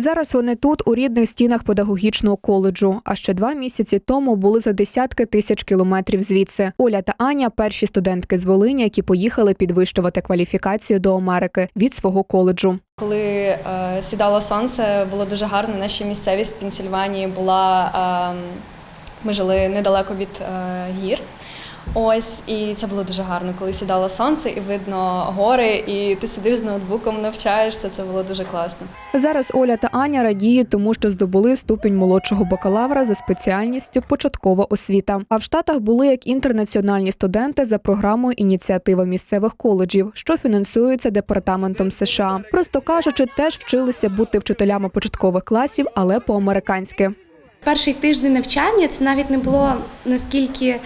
Зараз вони тут, у рідних стінах педагогічного коледжу. А ще два місяці тому були за десятки тисяч кілометрів звідси. Оля та Аня перші студентки з Волині, які поїхали підвищувати кваліфікацію до Америки від свого коледжу. Коли е, сідало сонце, було дуже гарно. Наша місцевість в Пенсільванії була. Е, ми жили недалеко від е, гір. Ось, і це було дуже гарно, коли сідало сонце і видно гори, і ти сидиш з ноутбуком, навчаєшся. Це було дуже класно. Зараз Оля та Аня радіють, тому що здобули ступінь молодшого бакалавра за спеціальністю початкова освіта. А в Штатах були як інтернаціональні студенти за програмою ініціатива місцевих коледжів, що фінансується департаментом США. Просто кажучи, теж вчилися бути вчителями початкових класів, але по-американськи. Перший тиждень навчання це навіть не було наскільки.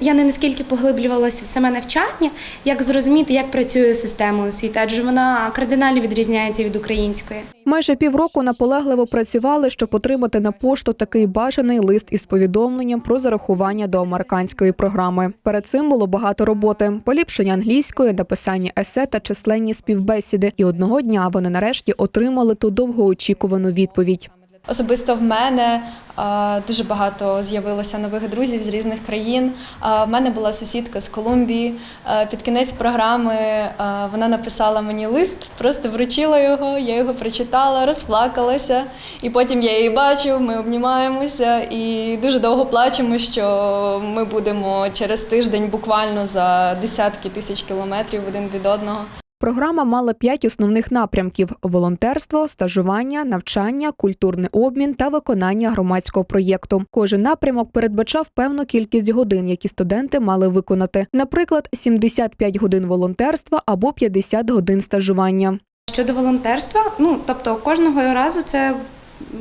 Я не наскільки поглиблювалася в саме навчання, як зрозуміти, як працює система освіти, адже вона кардинально відрізняється від української. Майже півроку наполегливо працювали, щоб отримати на пошту такий бажаний лист із повідомленням про зарахування до американської програми. Перед цим було багато роботи: поліпшення англійської, написання есе та численні співбесіди. І одного дня вони нарешті отримали ту довгоочікувану відповідь. Особисто в мене дуже багато з'явилося нових друзів з різних країн. В мене була сусідка з Колумбії. Під кінець програми вона написала мені лист, просто вручила його, я його прочитала, розплакалася. І потім я її бачу, ми обнімаємося і дуже довго плачемо, що ми будемо через тиждень буквально за десятки тисяч кілометрів один від одного. Програма мала п'ять основних напрямків: волонтерство, стажування, навчання, культурний обмін та виконання громадського проєкту. Кожен напрямок передбачав певну кількість годин, які студенти мали виконати. Наприклад, 75 годин волонтерства або 50 годин стажування. Щодо волонтерства, ну тобто кожного разу це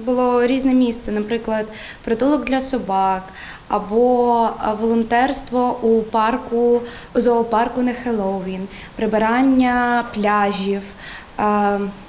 було різне місце, наприклад, притулок для собак або волонтерство у парку, зоопарку на Хеллоуін, прибирання пляжів.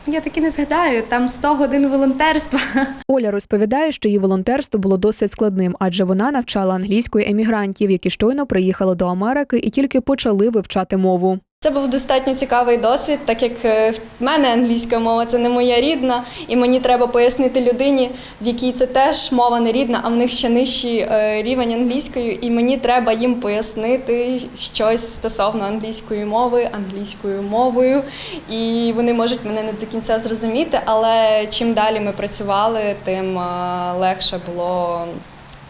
Я таки не згадаю, там 100 годин волонтерства. Оля розповідає, що її волонтерство було досить складним, адже вона навчала англійської емігрантів, які щойно приїхали до Америки і тільки почали вивчати мову. Це був достатньо цікавий досвід, так як е, в мене англійська мова це не моя рідна, і мені треба пояснити людині, в якій це теж мова не рідна, а в них ще нижчий е, рівень англійської, і мені треба їм пояснити щось стосовно англійської мови, англійською мовою. І вони можуть мене не до кінця зрозуміти, але чим далі ми працювали, тим е, легше було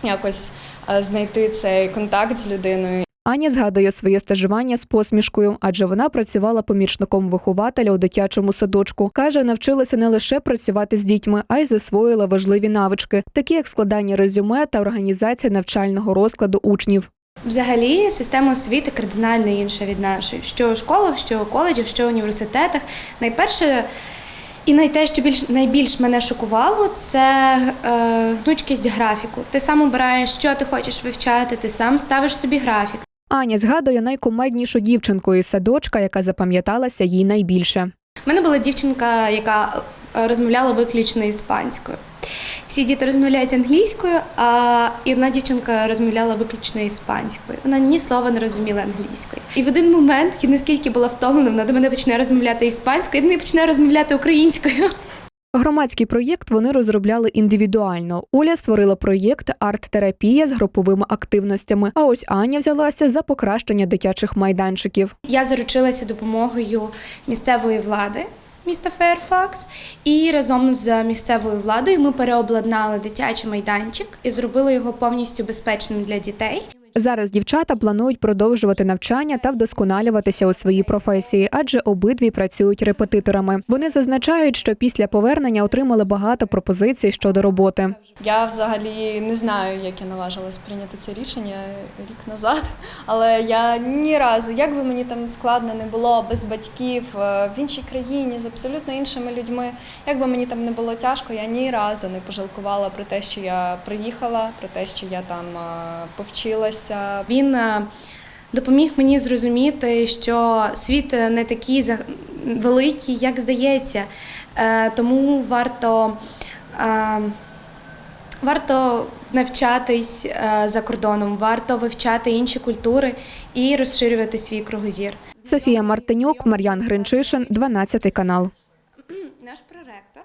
якось знайти цей контакт з людиною. Аня згадує своє стажування з посмішкою, адже вона працювала помічником вихователя у дитячому садочку. Каже, навчилася не лише працювати з дітьми, а й засвоїла важливі навички, такі як складання резюме та організація навчального розкладу учнів. Взагалі, система освіти кардинально інша від нашої. Що у школах, що у коледжах, що у університетах. Найперше і найте, що більш найбільш мене шокувало, це е, гнучкість графіку. Ти сам обираєш, що ти хочеш вивчати, ти сам ставиш собі графік. Аня згадує найкомеднішу дівчинку із садочка, яка запам'яталася їй найбільше. У мене була дівчинка, яка е, розмовляла виключно іспанською. Всі діти розмовляють англійською, а і одна дівчинка розмовляла виключно іспанською. Вона ні слова не розуміла англійською. І в один момент, наскільки була втомлена, вона до мене почне розмовляти іспанською, і до почне розмовляти українською. Громадський проєкт вони розробляли індивідуально. Оля створила проєкт арт-терапія з груповими активностями. А ось Аня взялася за покращення дитячих майданчиків. Я заручилася допомогою місцевої влади міста Фейрфакс, і разом з місцевою владою ми переобладнали дитячий майданчик і зробили його повністю безпечним для дітей. Зараз дівчата планують продовжувати навчання та вдосконалюватися у своїй професії, адже обидві працюють репетиторами. Вони зазначають, що після повернення отримали багато пропозицій щодо роботи. Я взагалі не знаю, як я наважилась прийняти це рішення рік назад. Але я ні разу, як би мені там складно не було без батьків е, в іншій країні з абсолютно іншими людьми, як би мені там не було тяжко, я ні разу не пожалкувала про те, що я приїхала, про те, що я там е, повчилася. Він е, допоміг мені зрозуміти, що світ не такий великий, як здається. Е, Тому варто, е, варто навчатись е, за кордоном, варто вивчати інші культури і розширювати свій кругозір. Софія Мартинюк, Мар'ян Гринчишин, 12 канал. Наш проректор